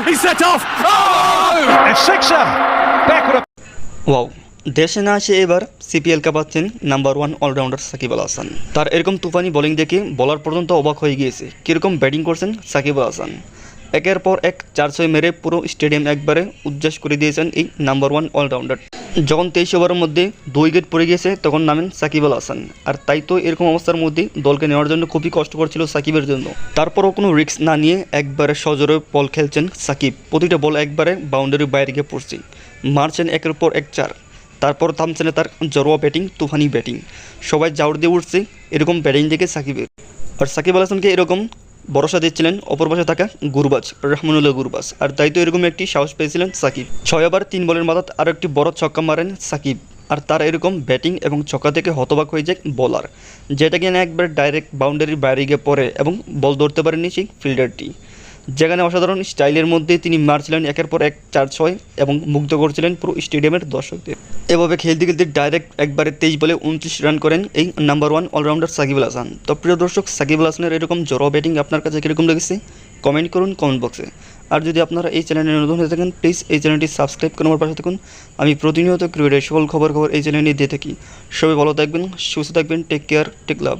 He's set off. Oh! A sixer. Backward. Wow. দেশে না আসে এবার CPL কাপাচ্ছেন number one allrounder Shakib Al Hasan তার এরকম তুফানি বোলিং দেখে বলার পর্যন্ত অবাক হয়ে গিয়েছে কীরকম ব্যাটিং করছেন সাকিব আল হাসান একের পর এক চার ছয় মেরে পুরো স্টেডিয়াম একবারে উজ্জাস করে দিয়েছেন এই নাম্বার ওয়ান অলরাউন্ডার যখন তেইশ ওভারের মধ্যে দুই উইকেট পড়ে গিয়েছে, তখন নামেন সাকিব আল হাসান। আর তাই তো এরকম অবস্থার মধ্যে দলকে নেওয়ার জন্য খুবই কষ্টকর ছিল সাকিবের জন্য। তারপরও কোনো রিস্ক না নিয়ে একবারে সজোরে বল খেলছেন সাকিব। প্রতিটা বল একবারে বাউন্ডারির বাইরে গিয়ে পড়ছে। মারছেন একের পর এক চার। তারপর থামছে না তার জরোয়া ব্যাটিং, তুফানি ব্যাটিং। সবাই জাউর দিয়ে উঠছে এরকম ব্যাটিং দেখে সাকিবের। আর সাকিব আল হাসানকে এরকম ভরসা দিচ্ছিলেন অপর পাশে থাকা গুরবাজ, রহমানুল্লাহ গুরবাজ। আর তাই তো এরকম একটি সাহস পেয়েছিলেন সাকিব। ছয় ওভার, তিন বলের মাথাত আরও একটি বড় ছক্কা মারেন সাকিব। আর তার এরকম ব্যাটিং এবং ছক্কা থেকে হতবাক হয়ে যায় বলার। যেটা কিনা একবার ডাইরেক্ট বাউন্ডারির বাইরে গিয়ে পড়ে এবং বল ধরতে পারেনি সেই ফিল্ডারটি। যেখানে অসাধারণ স্টাইলের মধ্যে তিনি মারছিলেন একের পর এক চার ছয় এবং মুগ্ধ করছিলেন পুরো স্টেডিয়ামের দর্শকদের। এভাবে খেলতে খেলতে ডাইরেক্ট একবারে তেইশ বলে উনত্রিশ রান করেন এই number one allrounder Shakib Al Hasan. তো প্রিয় দর্শক সাকিব আল হাসানের এরকম জড়ো ব্যাটিং আপনার কাছে কীরকম লেগেছে? কমেন্ট করুন কমেন্ট বক্সে। আর যদি আপনারা এই চ্যানেলে নতুন হয়ে থাকেন, প্লিজ এই চ্যানেলটি সাবস্ক্রাইব করে আমার পাশে থাকুন। আমি প্রতিনিয়ত ক্রিকেটের সকল খবর খবর এই চ্যানেলে দিয়ে থাকি। সবাই ভালো থাকবেন, সুস্থ থাকবেন, টেক কেয়ার, টেক লাভ।